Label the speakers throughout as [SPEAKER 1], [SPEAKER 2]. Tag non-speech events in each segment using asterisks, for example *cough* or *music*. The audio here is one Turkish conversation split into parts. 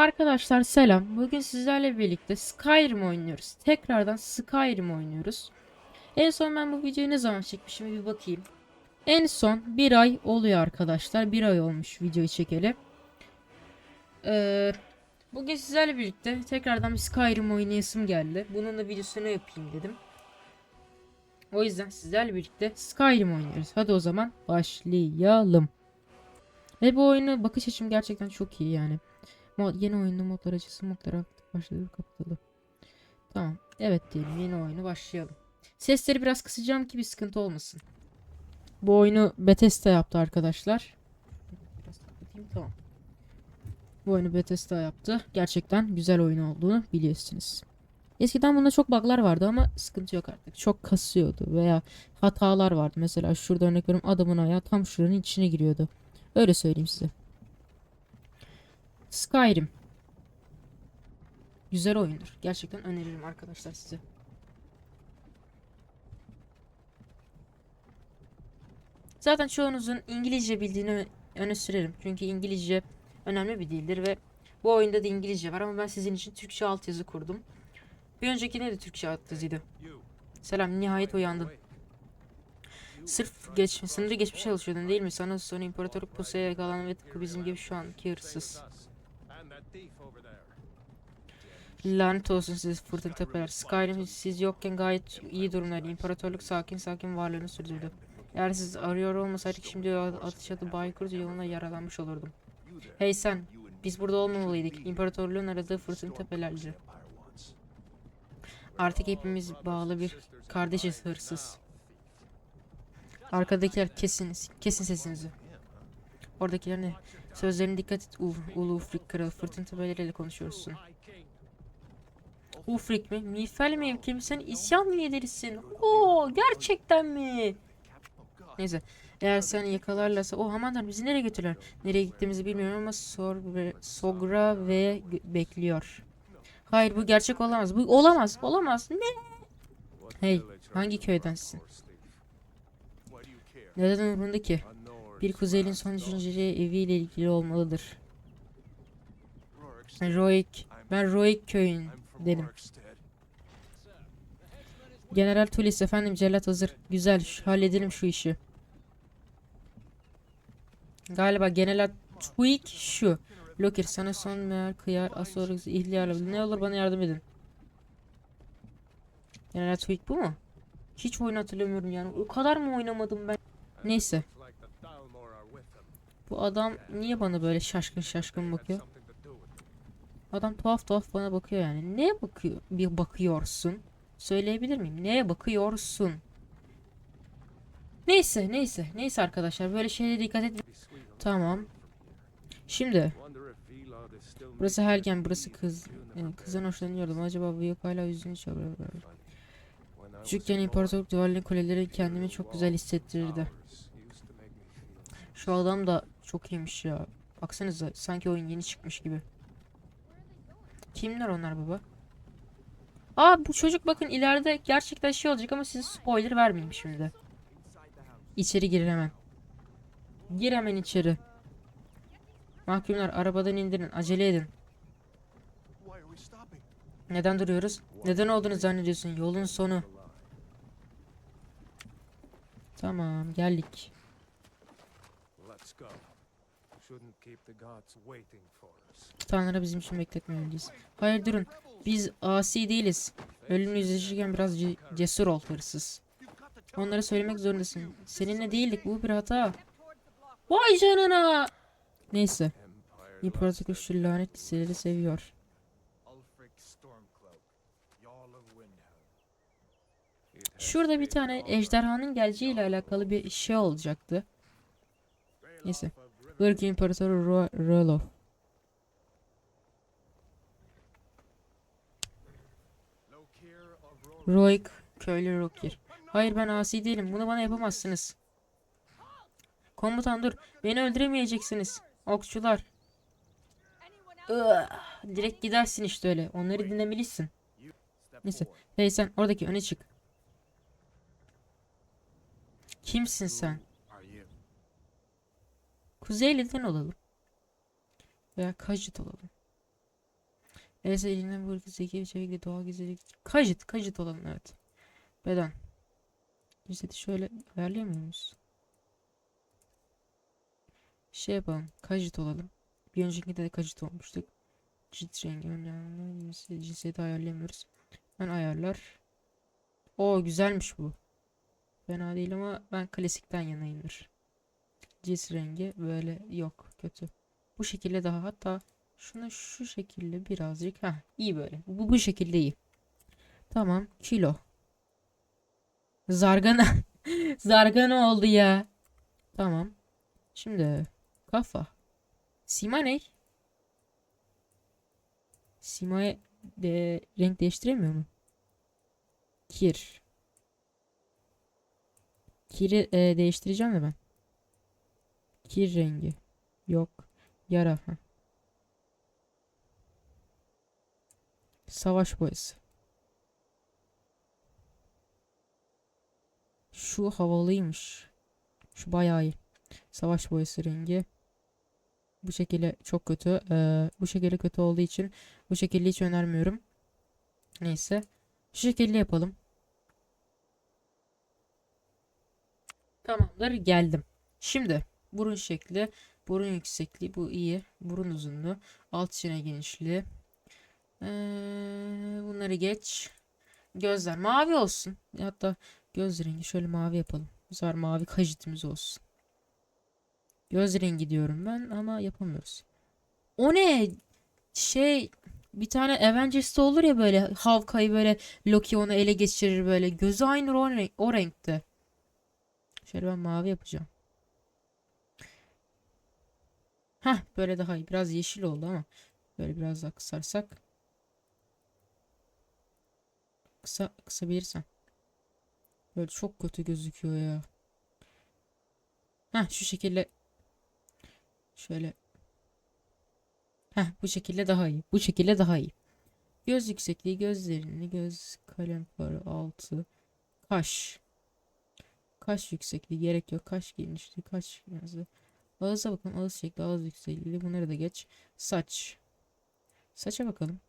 [SPEAKER 1] Arkadaşlar selam. Bugün sizlerle birlikte Skyrim oynuyoruz. Tekrardan Skyrim oynuyoruz. En son ben bu videoyu ne zaman çekmişim bir bakayım. En son bir ay oluyor arkadaşlar. Bir ay olmuş videoyu çekeli. Ee, bugün sizlerle birlikte tekrardan bir Skyrim oynayasım geldi. Bunun da videosunu yapayım dedim. O yüzden sizlerle birlikte Skyrim oynuyoruz. Hadi o zaman başlayalım. Ve bu oyunu bakış açım gerçekten çok iyi yani. Mod, yeni oyunda modlar açısı modlar aktif başladı kapatılı. Tamam. Evet diyelim yeni oyunu başlayalım. Sesleri biraz kısacağım ki bir sıkıntı olmasın. Bu oyunu Bethesda yaptı arkadaşlar. Biraz kapatayım tamam. Bu oyunu Bethesda yaptı. Gerçekten güzel oyun olduğunu biliyorsunuz. Eskiden bunda çok bug'lar vardı ama sıkıntı yok artık. Çok kasıyordu veya hatalar vardı. Mesela şurada örnek veriyorum adamın ayağı tam şuranın içine giriyordu. Öyle söyleyeyim size. Skyrim. Güzel oyundur. Gerçekten öneririm arkadaşlar size. Zaten çoğunuzun İngilizce bildiğini öne sürerim. Çünkü İngilizce önemli bir dildir ve bu oyunda da İngilizce var ama ben sizin için Türkçe altyazı kurdum. Bir öncekinde de Türkçe altyazıydı. Selam, nihayet uyandın. Sırf geç, sınırı geçmiş çalışıyordun değil mi? Sana sonra imparatorluk pusuya yakalan ve tıpkı bizim gibi şu anki hırsız. Lanet olsun siz fırtın tepeler. Skyrim siz yokken gayet iyi durumdaydı. İmparatorluk sakin sakin varlığını sürdürdü. Eğer siz arıyor olmasaydık şimdi atış adı Baykurt yoluna yaralanmış olurdum. Hey sen, biz burada olmamalıydık. İmparatorluğun aradığı fırtın tepelerdi. Artık hepimiz bağlı bir kardeşiz hırsız. Arkadakiler kesin, kesin sesinizi. Oradakiler ne? Sözlerine dikkat et Ul Ulu Ufrik Kralı. Fırtın tepeleriyle konuşuyorsun. Ufrik mi? Mifel mevkimi sen isyan liderisin. Oo gerçekten mi? Neyse. Eğer seni yakalarlarsa o aman tanrım bizi nereye götürürler? Nereye gittiğimizi bilmiyorum ama Sor Sogra ve bekliyor. Hayır bu gerçek olamaz. Bu olamaz. Olamaz. Ne? Hey hangi köydensin? Neden umurunda ki? Bir kuzeyin son düşünceleri eviyle ilgili olmalıdır. Roik. Ben Roik köyün dedim. General Tulis efendim cellat hazır. Güzel halledelim şu işi. Galiba General Tweak şu. Loker sana son meğer kıyar Asorix ihliyarla ne olur bana yardım edin. General Tweak bu mu? Hiç oyun hatırlamıyorum yani. O kadar mı oynamadım ben? Neyse. Bu adam niye bana böyle şaşkın şaşkın bakıyor? Adam tuhaf tuhaf bana bakıyor yani. Neye bakıyor? Bir bakıyorsun. Söyleyebilir miyim? Neye bakıyorsun? Neyse, neyse. Neyse arkadaşlar. Böyle şeylere dikkat et. Tamam. Şimdi. Burası Helgen, burası kız. Yani kızdan hoşlanıyordum. Acaba bu yok hala yüzünü çeviriyor. Küçükken imparatorluk duvarlı kuleleri kendimi çok güzel hissettirirdi. Şu adam da çok iyiymiş ya. Baksanıza sanki oyun yeni çıkmış gibi. Kimler onlar baba? Aa bu çocuk bakın ileride gerçekten şey olacak ama size spoiler vermeyeyim şimdi. İçeri girin hemen. Gir hemen içeri. Mahkumlar arabadan indirin acele edin. Neden duruyoruz? Neden olduğunu zannediyorsun? Yolun sonu. Tamam geldik. Tanrı bizim için bekletmemeliyiz. Hayır durun. Biz asi değiliz. Ölümle yüzleşirken biraz ce- cesur ol hırsız. Onlara söylemek zorundasın. Seninle değildik bu bir hata. Vay canına. Neyse. İmparatorluk şu lanet liseleri seviyor. Şurada bir tane ejderhanın geleceğiyle alakalı bir şey olacaktı. Neyse. Irk İmparatoru Ro- Rolof. Roik köylü Rokir. Hayır ben asi değilim. Bunu bana yapamazsınız. Komutan dur. Beni öldüremeyeceksiniz. Okçular. Direkt gidersin işte öyle. Onları dinlemelisin. Neyse. Hey sen oradaki öne çık. Kimsin sen? Kuzeyli'den olalım. Veya Kajit olalım. Elsa elinden bu ırkı zeki bir çevikli doğal gizlilik. Kajit, kajit olalım evet. Beden. Cinsiyeti şöyle ayarlayamıyor muyuz? Şey yapalım. Kajit olalım. Bir öncekinde de kajit olmuştuk. Cilt rengi önemli. Cinsiyeti ayarlayamıyoruz. Ben ayarlar. O güzelmiş bu. Fena değil ama ben klasikten yanayımdır. Cilt rengi böyle yok kötü. Bu şekilde daha hatta şunu şu şekilde birazcık ha iyi böyle. Bu bu şekilde iyi. Tamam kilo. Zargana. *laughs* Zargana oldu ya. Tamam. Şimdi kafa. Sima ne? Sima'ya de, renk değiştiremiyor mu? Kir. Kir'i e, değiştireceğim de ben. Kir rengi. Yok. Yara. Ha. Savaş boyası. Şu havalıymış. Şu bayağı iyi. Savaş boyası rengi. Bu şekilde çok kötü. Ee, bu şekilde kötü olduğu için bu şekilde hiç önermiyorum. Neyse. Şu şekilde yapalım. Tamamdır geldim. Şimdi burun şekli, burun yüksekliği bu iyi. Burun uzunluğu, alt çene genişliği. Ee, bunları geç. Gözler mavi olsun. Hatta göz rengi şöyle mavi yapalım. Sefer mavi kajitimiz olsun. Göz rengi diyorum ben ama yapamıyoruz. O ne? Şey bir tane Avengers'ta olur ya böyle Hawkeye böyle Loki onu ele geçirir böyle. Gözü aynı o, renk, o renkte. Şöyle ben mavi yapacağım. Heh böyle daha iyi. Biraz yeşil oldu ama böyle biraz daha kısarsak. Kısa kısabilirsem. Böyle çok kötü gözüküyor ya. Heh şu şekilde şöyle Heh bu şekilde daha iyi. Bu şekilde daha iyi. Göz yüksekliği, göz derinliği, göz kalem farı altı, kaş. Kaş yüksekliği gerek yok. Kaş genişliği, kaş yazı. Ağıza bakın. Ağız şekli, ağız yüksekliği. Bunları da geç. Saç. Saça bakalım.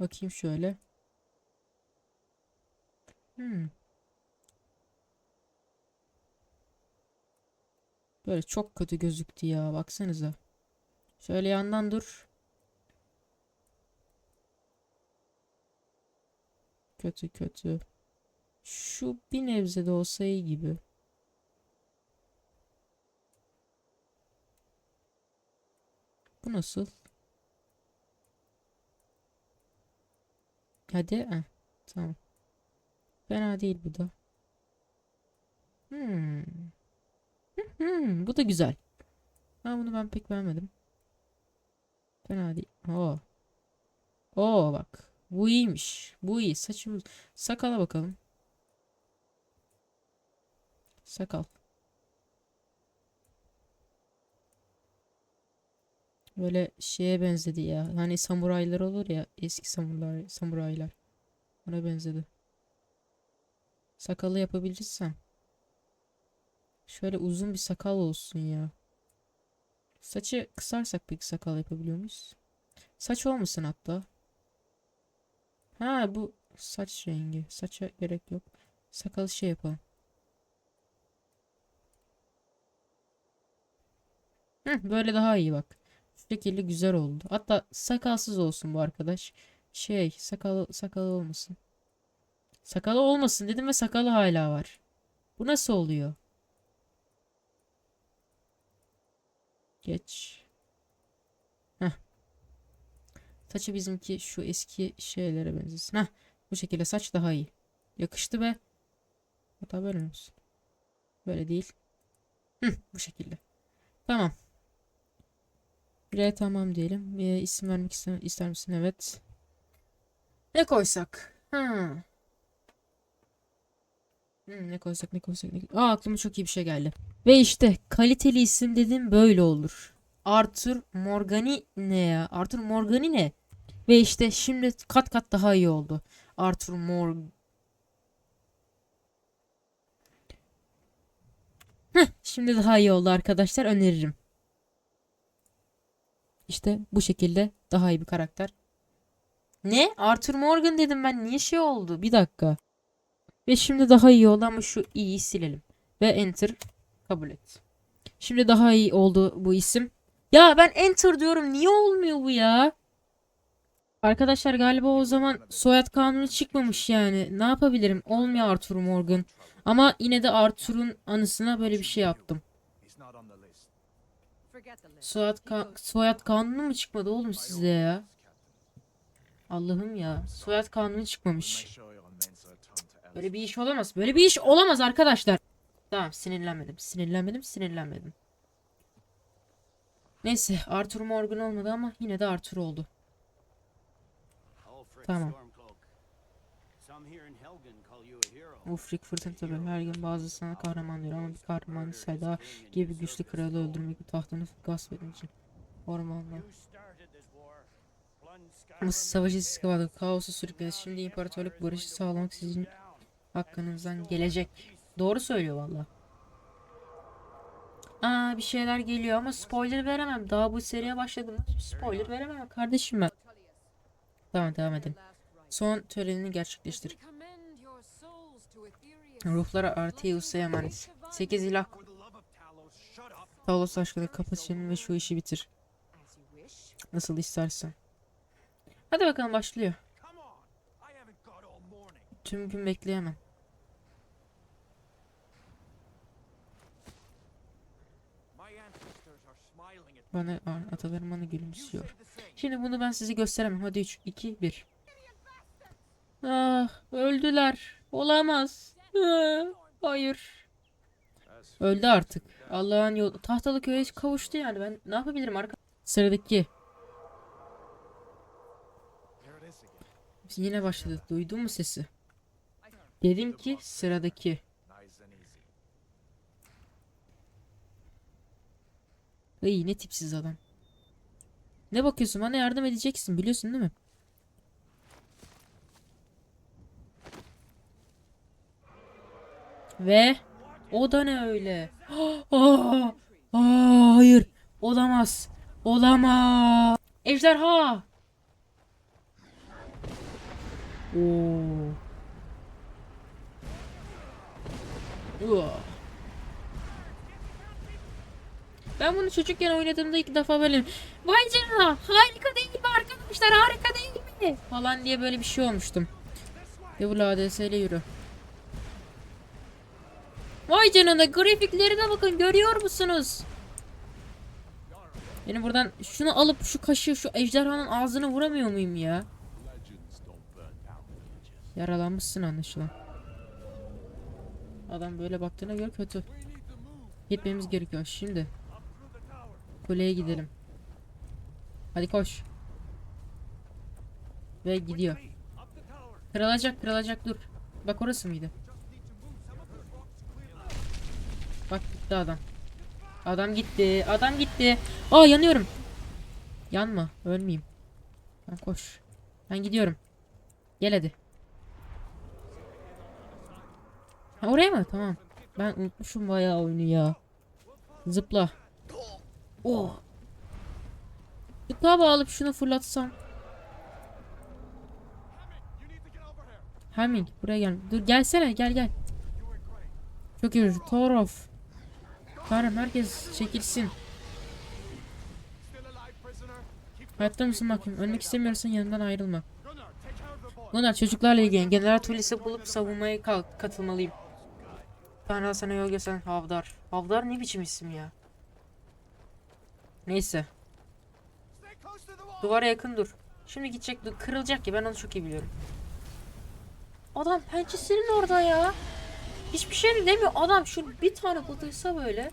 [SPEAKER 1] Bakayım şöyle. Hmm. Böyle çok kötü gözüktü ya. Baksanıza. Şöyle yandan dur. Kötü kötü. Şu bir nebze de olsa iyi gibi. Bu nasıl? Hadi. Heh, tamam. Fena değil bu da. Hmm. Hmm, bu da güzel. Ha bunu ben pek beğenmedim. Fena değil. Oo. Oo bak. Bu iyiymiş. Bu iyi. Saçımız. Sakala bakalım. Sakal. Böyle şeye benzedi ya. Hani samuraylar olur ya. Eski samuraylar. Samuraylar. Ona benzedi. Sakalı yapabilirsem. Şöyle uzun bir sakal olsun ya. Saçı kısarsak peki sakal yapabiliyor muyuz? Saç olmasın hatta. Ha bu saç rengi. Saça gerek yok. Sakalı şey yapalım. *laughs* Böyle daha iyi bak. Şu şekilde güzel oldu. Hatta sakalsız olsun bu arkadaş. Şey sakalı sakalı olmasın. Sakalı olmasın dedim ve sakalı hala var. Bu nasıl oluyor? Geç. Heh. Saçı bizimki şu eski şeylere benzesin. Heh. Bu şekilde saç daha iyi. Yakıştı be. Hatta böyle olsun. Böyle değil. Hı, bu şekilde. Tamam. R tamam diyelim. E, isim vermek ister, ister misin? Evet. Ne koysak? Ha. Hmm, ne koysak ne koysak ne Aa aklıma çok iyi bir şey geldi. Ve işte kaliteli isim dedim böyle olur. Arthur Morgani ne ya? Arthur Morgani ne? Ve işte şimdi kat kat daha iyi oldu. Arthur Morg Heh, şimdi daha iyi oldu arkadaşlar öneririm. İşte bu şekilde daha iyi bir karakter. Ne? Arthur Morgan dedim ben. Niye şey oldu? Bir dakika. Ve şimdi daha iyi oldu ama şu i'yi silelim. Ve enter kabul et. Şimdi daha iyi oldu bu isim. Ya ben enter diyorum. Niye olmuyor bu ya? Arkadaşlar galiba o zaman soyad kanunu çıkmamış yani. Ne yapabilirim? Olmuyor Arthur Morgan. Ama yine de Arthur'un anısına böyle bir şey yaptım. Soyad, ka- soyad kanunu mu çıkmadı oğlum sizde ya? Allah'ım ya. Soyad kanunu çıkmamış. Böyle bir iş olamaz. Böyle bir iş olamaz arkadaşlar. Tamam sinirlenmedim. Sinirlenmedim. Sinirlenmedim. Neyse Arthur Morgan olmadı ama yine de Arthur oldu. Tamam. Ufrik fırtına tabi her gün bazı sana kahraman diyor ama bir kahraman sayda gibi güçlü kralı öldürmek tahtını gasp için. Ormanda. Mısır savaşı sıkıvadı. Kaosu sürükledi. Şimdi imparatorluk barışı sağlamak sizin hakkınızdan gelecek. Doğru söylüyor valla. Aa bir şeyler geliyor ama spoiler veremem. Daha bu seriye başladım. Spoiler veremem kardeşim ben. Tamam devam edelim. Son törenini gerçekleştir. Ruhlara Arteus'a emanet. 8 ilah Talos aşkına kapat çeneni ve şu işi bitir. Nasıl istersen. Hadi bakalım başlıyor. Tüm gün bekleyemem. Bana atalarım bana gülümsüyor. Şimdi bunu ben size gösteremem. Hadi 3, 2, 1. Ah öldüler. Olamaz. Ah, hayır. Öldü artık. Allah'ın yolu. Tahtalı köye kavuştu yani. Ben ne yapabilirim arka? Sıradaki. Yine başladı. Duydun mu sesi? Dedim ki sıradaki. Iy ne tipsiz adam. Ne bakıyorsun bana yardım edeceksin biliyorsun değil mi? Ve o da ne öyle? *gasps* Aa, aa, hayır. Olamaz. Olamaz. Ejderha. Oo. Ben bunu çocukken oynadığımda ilk defa böyle Vay canına harika değil mi arkadaşlar harika değil mi? Falan diye böyle bir şey olmuştum. Devul ADS ile yürü. Vay canına grafiklerine bakın görüyor musunuz? Benim buradan şunu alıp şu kaşığı şu ejderhanın ağzına vuramıyor muyum ya? Yaralanmışsın anlaşılan. Adam böyle baktığına göre kötü. Gitmemiz gerekiyor şimdi. Kuleye gidelim. Hadi koş. Ve gidiyor. Kırılacak kırılacak dur. Bak orası mıydı? Bak gitti adam. Adam gitti. Adam gitti. Aa yanıyorum. Yanma. Ölmeyeyim. Ben koş. Ben gidiyorum. Gel hadi. Ha oraya mı? Tamam. Ben unutmuşum bayağı oyunu ya. Zıpla. Oh. Zıpla bağlayıp şunu fırlatsam. Heming buraya gel. Dur gelsene gel gel. Çok iyi. Torof. Tanrım herkes çekilsin. Hayatta mısın bakayım? Ölmek istemiyorsan yanından ayrılma. Gunnar çocuklarla ilgilen. General Tulis'i bulup savunmaya kalk katılmalıyım. Tanrı sana yol gösteren Havdar. Havdar ne biçim isim ya? Neyse. Duvara yakın dur. Şimdi gidecek, kırılacak ya ben onu çok iyi biliyorum. Adam pençesinin orada ya. Hiçbir şey de demiyor. Adam şu bir tane batırsa böyle.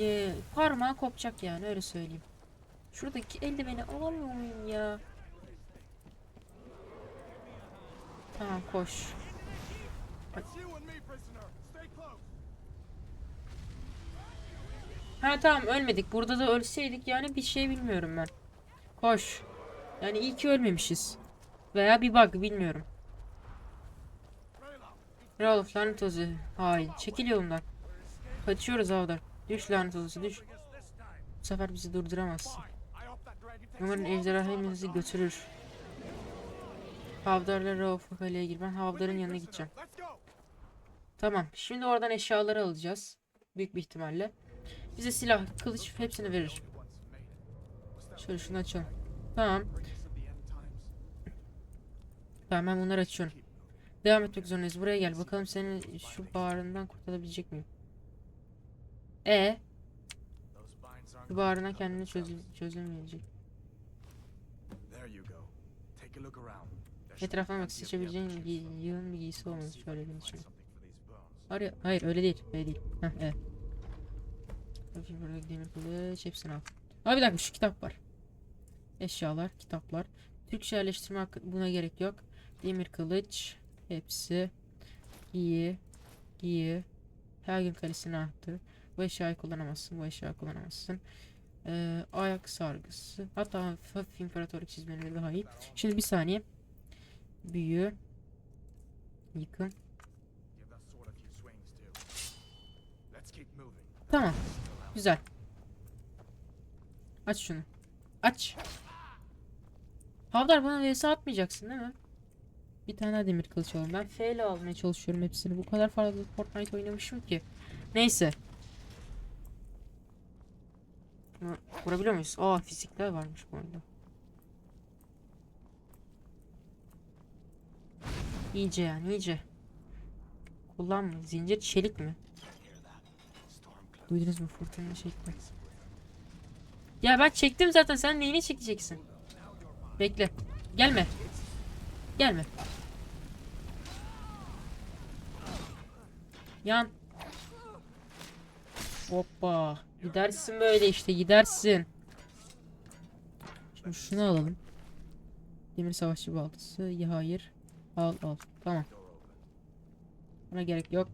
[SPEAKER 1] E, parmağı kopacak yani öyle söyleyeyim. Şuradaki eldiveni alamıyor muyum ya? Tamam koş. Ha tamam ölmedik. Burada da ölseydik yani bir şey bilmiyorum ben. Koş. Yani iyi ki ölmemişiz. Veya bir bug bilmiyorum. Ralph lanet olası. Hain. Çekil yolumdan. Kaçıyoruz Avdar. Düş lanet olası düş. Bu sefer bizi durduramazsın. Umarım ejderha hepimizi götürür. Havdarlar Rauf'a kaleye gir. Ben Havdar'ın yanına gideceğim. Tamam. Şimdi oradan eşyaları alacağız. Büyük bir ihtimalle. Bize silah, kılıç hepsini verir. Şöyle şunu açalım. Tamam. Tamam ben bunları açıyorum. Devam etmek zorundayız. Buraya gel. Bakalım seni şu bağrından kurtarabilecek miyim? E şu bağrına kendini çözü çözemeyecek. Etrafına bak seçebileceğin gi- yığın bir giysi olmalı söylediğin için. Hayır, hayır öyle değil. Öyle değil. Heh, evet. Bakayım burada demir kılıç hepsini al. Abi bir dakika şu kitap var. Eşyalar, kitaplar. Türkçe yerleştirme buna gerek yok. Demir kılıç hepsi. Giyi, giyi. Her gün kalesini arttır. Bu eşyayı kullanamazsın. Bu eşyayı kullanamazsın. Ee, ayak sargısı. Hatta hafif, imparatorluk çizmeleri daha iyi. Şimdi bir saniye. Büyü. Yıkım. Tamam. Güzel. Aç şunu. Aç. Havdar bana vs atmayacaksın değil mi? Bir tane demir kılıç alalım. Ben F ile almaya çalışıyorum hepsini. Bu kadar fazla Fortnite oynamışım ki. Neyse. Bunu Vurabiliyor muyuz? Aa fizikler varmış bu oyunda. İyice yani iyice. Kullanma. Zincir çelik mi? Duydunuz mu fırtına çekti. Ya ben çektim zaten sen neyini çekeceksin? Bekle. Gelme. Gelme. Yan. Hoppa. Gidersin böyle işte gidersin. Şimdi şunu alalım. Demir savaşçı baltası. Ya hayır. Al al. Tamam. Buna gerek yok.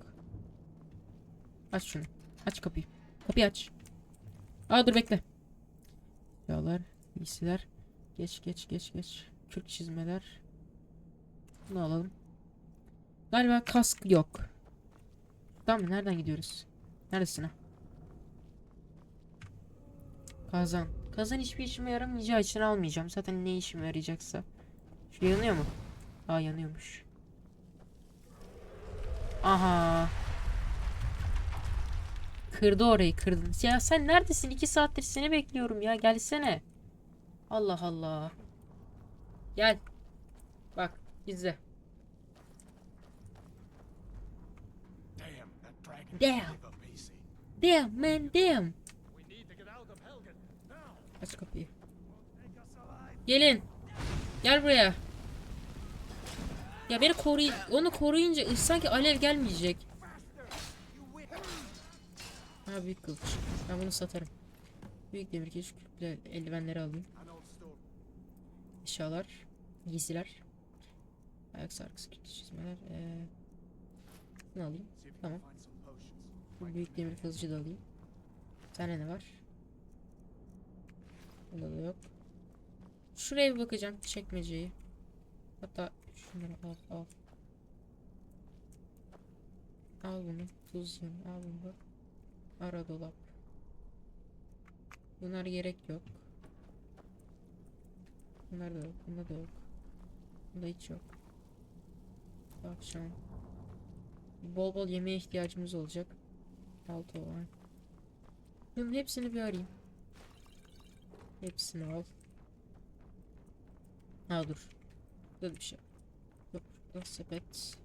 [SPEAKER 1] Aç şunu. Aç kapıyı. Kapıyı aç. Aa dur bekle. Yağlar, giysiler. Geç geç geç geç. Kürk çizmeler. Bunu alalım. Galiba kask yok. Tamam nereden gidiyoruz? Neredesin ha? Kazan. Kazan hiçbir işime yaramayacağı için almayacağım. Zaten ne işime yarayacaksa. Şu yanıyor mu? Aa yanıyormuş. Aha. Kırdı orayı kırdın. Ya sen neredesin? İki saattir seni bekliyorum ya. Gelsene. Allah Allah. Gel. Bak izle. Damn. Damn man damn. Aç kapıyı. Gelin. Gel buraya. Ya beni koruyun. Onu koruyunca sanki alev gelmeyecek. Ha büyük kılıç. Ben bunu satarım. Büyük demir keş küple eldivenleri alayım. Eşyalar. Giysiler. Ayak sargısı kütle çizmeler. Ee, bunu alayım. Tamam. Büyük demir kılıcı da alayım. Bir ne var? Bunda da yok. Şuraya bir bakacağım. Çekmeceyi. Hatta şunları al al. Al bunu. Tuz yem. Al bunu. Ara dolap. Bunlar gerek yok. Bunlar da yok. Bunda da yok. Bunda hiç yok. Akşam. Bol bol yemeğe ihtiyacımız olacak. Altı olan. Bunun hepsini bir arayayım. Hepsini al. Ha dur. Burada bir şey. Yok. Burada sepet.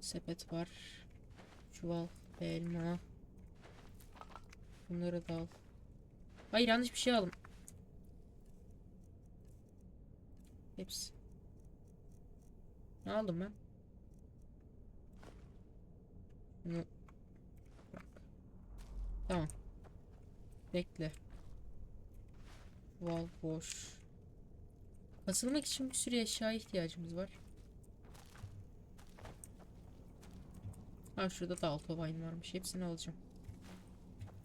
[SPEAKER 1] Sepet var. Çuval. Elma. Bunları da al. Hayır yanlış bir şey aldım. Hepsi. Ne aldım ben? Bunu. Tamam. Bekle. Val boş. Kasılmak için bir sürü eşya ihtiyacımız var. Ha şurada da Altovine varmış. Hepsini alacağım.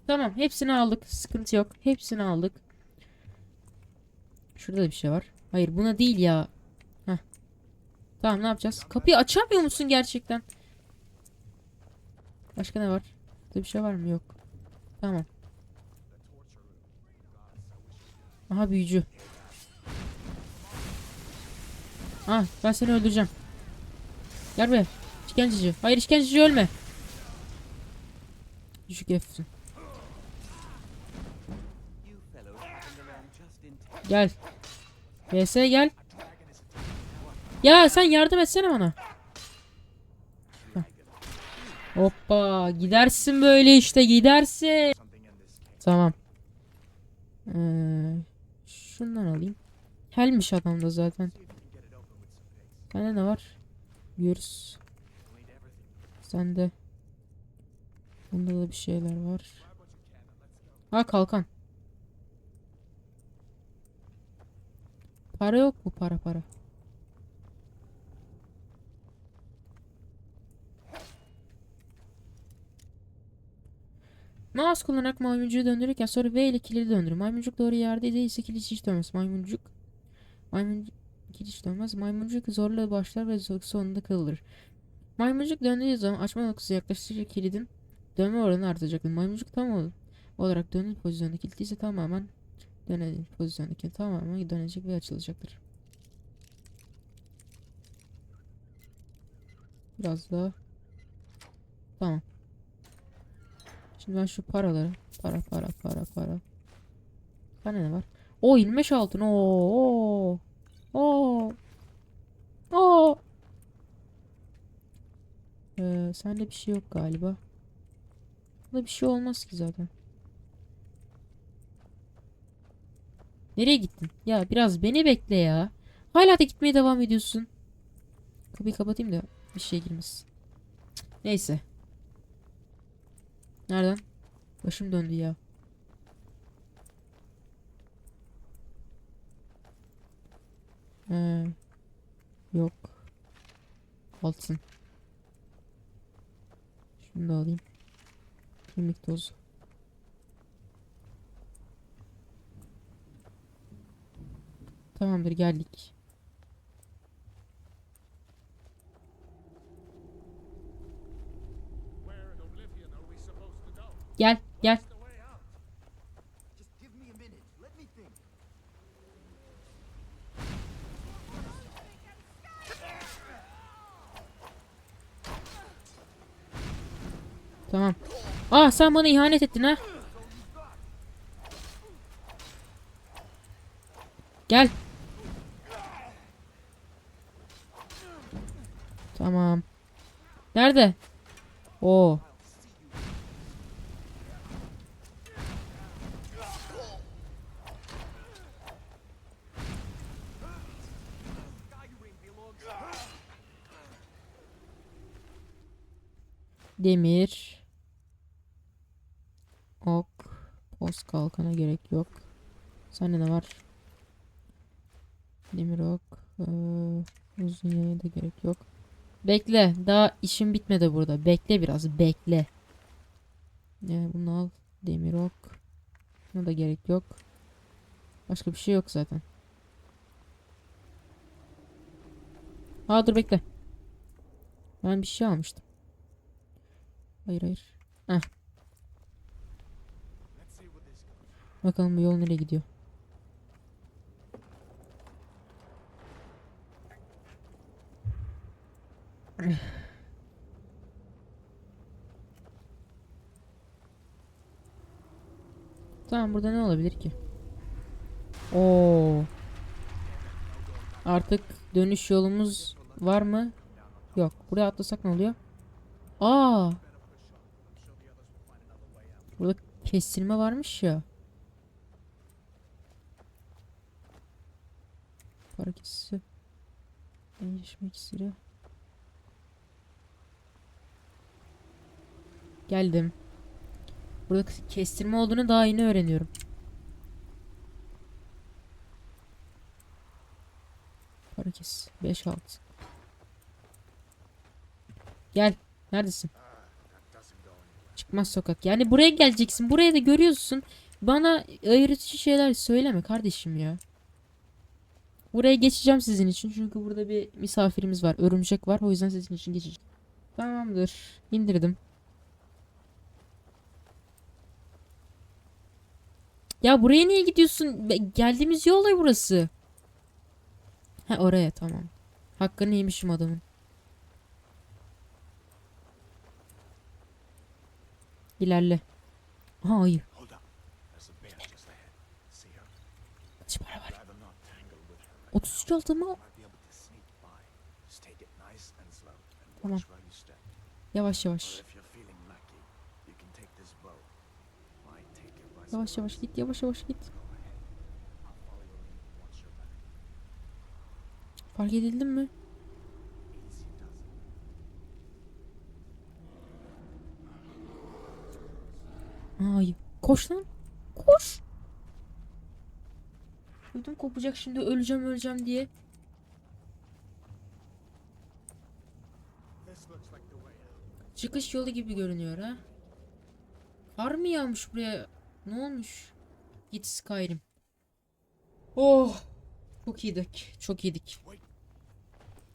[SPEAKER 1] Tamam hepsini aldık. Sıkıntı yok. Hepsini aldık. Şurada da bir şey var. Hayır buna değil ya. Heh. Tamam ne yapacağız? Kapıyı açamıyor musun gerçekten? Başka ne var? Burada bir şey var mı? Yok. Tamam. Aha büyücü. Ah ben seni öldüreceğim. Gel be. İşkenceci. Hayır işkenceci ölme. Düşük
[SPEAKER 2] F'sin.
[SPEAKER 1] Gel. PS gel. Ya sen yardım etsene bana. Hoppa gidersin böyle işte gidersin. Tamam. Ee, şundan alayım. Helmiş adamda zaten. Bende ne var? Görürs. Sende. Bunda da bir şeyler var. Ha kalkan. Para yok mu para para? Mouse kullanarak maymuncuğu döndürürken sonra V ile kilidi döndür. Maymuncuk doğru yerde değilse kilit hiç dönmez. Maymuncuk maymuncuk kilit hiç dönmez. Maymuncuk zorla başlar ve sonunda kırılır. Maymuncuk döndüğü zaman açma noktası yaklaştıkça kilidin dönme oranı artacaktır. Maymuncuk tam ol- olarak dönül pozisyonda kilit ise tamamen döneli pozisyondaki tamamen dönecek ve açılacaktır. Biraz daha. Tamam. Şimdi ben şu paraları para para para para. Bana ne var? O 25 altın. Oo. Oo. Oo. Ee, sende bir şey yok galiba. Burada bir şey olmaz ki zaten. Nereye gittin? Ya biraz beni bekle ya. Hala da gitmeye devam ediyorsun. Kapıyı kapatayım da bir şey girmesin. Neyse. Nereden? Başım döndü ya. Ee, yok. Altın. Şunu da alayım. Kemik tozu. Tamamdır geldik.
[SPEAKER 2] Me think.
[SPEAKER 1] Tamam. Ah sen bana ihanet ettin ha. Gel. Tamam. Nerede? Oo. Demir. Ok. Post kalkana gerek yok. Sende ne var? Demir ok. Ee, uzun yaya da gerek yok. Bekle. Daha işim bitmedi burada. Bekle biraz. Bekle. Yani bunu al. Demir ok. Buna da gerek yok. Başka bir şey yok zaten. Aa dur bekle. Ben bir şey almıştım. Hayır hayır. Heh. Bakalım bu yol nereye gidiyor. Tamam burada ne olabilir ki? Oo. Artık dönüş yolumuz var mı? Yok. Buraya atlasak ne oluyor? Aa. Burada kestirme varmış ya. Para kesisi. Değişmek iksiri. Geldim. Burada kestirme olduğunu daha yeni öğreniyorum. Para kes. 5 6. Gel. Neredesin? Çıkmaz sokak. Yani buraya geleceksin. Buraya da görüyorsun. Bana ayırıcı şeyler söyleme kardeşim ya. Buraya geçeceğim sizin için. Çünkü burada bir misafirimiz var. Örümcek var. O yüzden sizin için geçeceğim. Tamamdır. İndirdim. Ya buraya niye gidiyorsun? Geldiğimiz yol burası. Ha oraya tamam. Hakkını yemişim adamın. İlerle. Aha ayı.
[SPEAKER 3] Hold up. There's a bear just ahead. See her?
[SPEAKER 1] Kaç para var?
[SPEAKER 3] Rather not tangle with her. right
[SPEAKER 1] 33 altın mı?
[SPEAKER 3] now. Might be able to sneak by. Just take it nice and slow and
[SPEAKER 1] Tamam. Yavaş yavaş. Yavaş yavaş. git yavaş yavaş. Git. Fark edildin mi? Ayı. Koş lan. Koş. Ödüm kopacak şimdi öleceğim öleceğim diye. Çıkış yolu gibi görünüyor ha. Kar mı yağmış buraya? Ne olmuş? Git Skyrim. Oh. Çok iyiydik. Çok iyiydik.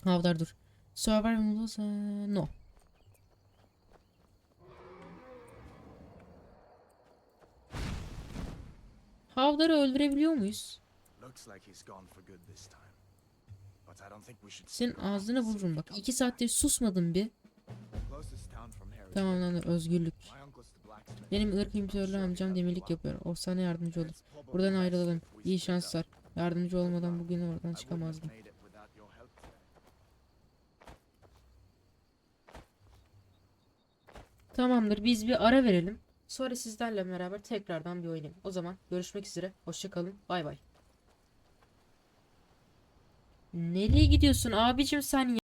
[SPEAKER 1] Havdar dur. Eee, no.
[SPEAKER 3] Think we should
[SPEAKER 1] Senin
[SPEAKER 3] see
[SPEAKER 1] vururum bak. İki saattir susmadın bir. Tamam lan özgürlük. Benim ırkım söyle amcam demirlik yapıyor. O sana yardımcı olur. Buradan ayrılalım. İyi şanslar. Yardımcı olmadan bugün oradan çıkamazdım. Tamamdır biz bir ara verelim. Sonra sizlerle beraber tekrardan bir oynayalım. O zaman görüşmek üzere. Hoşça kalın. Bay bay. Nereye gidiyorsun abicim sen ya?